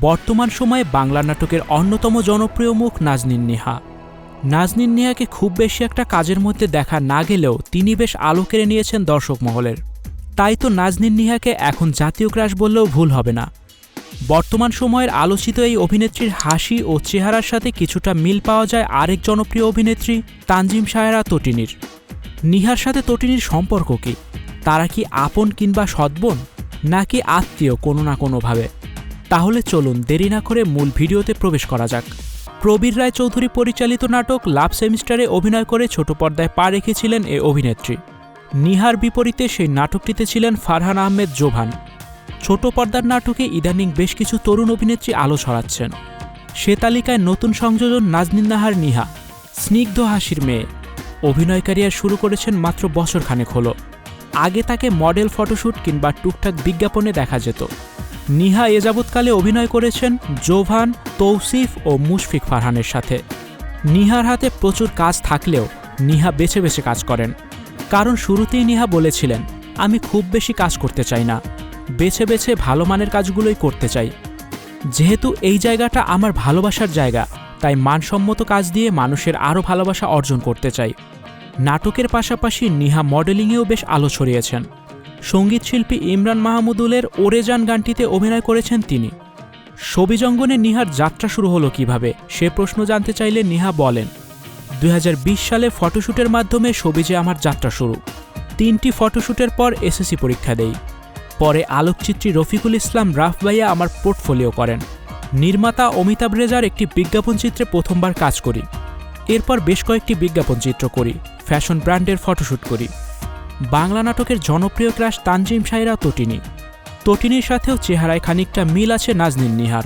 বর্তমান সময়ে বাংলা নাটকের অন্যতম জনপ্রিয় মুখ নাজনীন নেহা। নাজনীন নেহাকে খুব বেশি একটা কাজের মধ্যে দেখা না গেলেও তিনি বেশ আলো কেড়ে নিয়েছেন দর্শক মহলের। তাই তো নাজনীন নিহাকে এখন জাতীয় ক্রাশ বললেও ভুল হবে না। বর্তমান সময়ের আলোচিত এই অভিনেত্রীর হাসি ও চেহারার সাথে কিছুটা মিল পাওয়া যায় আরেক জনপ্রিয় অভিনেত্রী তানজিম সায়রা তটিনীর। নিহার সাথে তটিনীর সম্পর্ক কি? তারা কি আপন কিংবা সদ্বন নাকি আত্মীয় কোনো না কোনোভাবে? তাহলে চলুন দেরি না করে মূল ভিডিওতে প্রবেশ করা যাক। প্রবীর রায় চৌধুরী পরিচালিত নাটক লাভ সেমিস্টারে অভিনয় করে ছোট পর্দায় পা রেখেছিলেন এ অভিনেত্রী। নিহার বিপরীতে সেই নাটকটিতে ছিলেন ফারহান আহমেদ জোভান। ছোট পর্দার নাটকে ইদানিং বেশ কিছু তরুণ অভিনেত্রী আলো ছড়াচ্ছেন। সে তালিকায় নতুন সংযোজন নাজনীন নাহার নিহা, স্নিগ্ধ হাসির মেয়ে। অভিনয় ক্যারিয়ার শুরু করেছেন মাত্র বছরখানেক হলো। আগে তাকে মডেল ফটোশ্যুট কিংবা টুকটাক বিজ্ঞাপনে দেখা যেত। নিহা এ যাবৎকালে অভিনয় করেছেন জোভান, তৌসিফ ও মুশফিক ফারহানের সাথে। নিহার হাতে প্রচুর কাজ থাকলেও নিহা বেছে বেছে কাজ করেন। কারণ শুরুতেই নিহা বলেছিলেন, আমি খুব বেশি কাজ করতে চাই না। বেছে বেছে ভালো মানের কাজগুলোই করতে চাই। যেহেতু এই জায়গাটা আমার ভালোবাসার জায়গা, তাই মানসম্মত কাজ দিয়ে মানুষের আরও ভালোবাসা অর্জন করতে চাই। নাটকের পাশাপাশি নিহা মডেলিংয়েও বেশ আলো ছড়িয়েছেন। সঙ্গীতশিল্পী ইমরান মাহমুদুলের ওরেজান গানটিতে অভিনয় করেছেন তিনি। ছবিজঙ্গনে নিহার যাত্রা শুরু হলো কীভাবে, সে প্রশ্ন জানতে চাইলে নিহা বলেন। দুই হাজার বিশ সালে ফটোশ্যুটের মাধ্যমে সবিজে আমার যাত্রা শুরু। তিনটি ফটোশ্যুটের পর এসএসসি পরীক্ষা দেই। পরে আলোকচিত্রী রফিকুল ইসলাম রাফ ভাইয়া আমার পোর্টফোলিও করেন। নির্মাতা অমিতাভ রেজার একটি বিজ্ঞাপন চিত্রে প্রথমবার কাজ করি। এরপর বেশ কয়েকটি বিজ্ঞাপন চিত্র করি, ফ্যাশন ব্র্যান্ডের ফটোশ্যুট করি। বাংলা নাটকের জনপ্রিয় ক্রাশ তানজিম সাইরা তটিনী। তটিনীর সাথেও চেহারায় খানিকটা মিল আছে নাজনীন নিহার।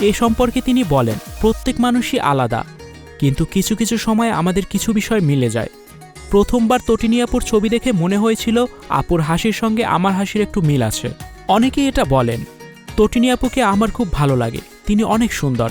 এ সম্পর্কে তিনি বলেন, প্রত্যেক মানুষই আলাদা, কিন্তু কিছু কিছু সময় আমাদের কিছু বিষয় মিলে যায়। প্রথমবার তটিনী আপুর ছবি দেখে মনে হয়েছিল, আপুর হাসির সঙ্গে আমার হাসির একটু মিল আছে। অনেকেই এটা বলেন, তটিনী আপুকে আমার খুব ভালো লাগে, তিনি অনেক সুন্দর।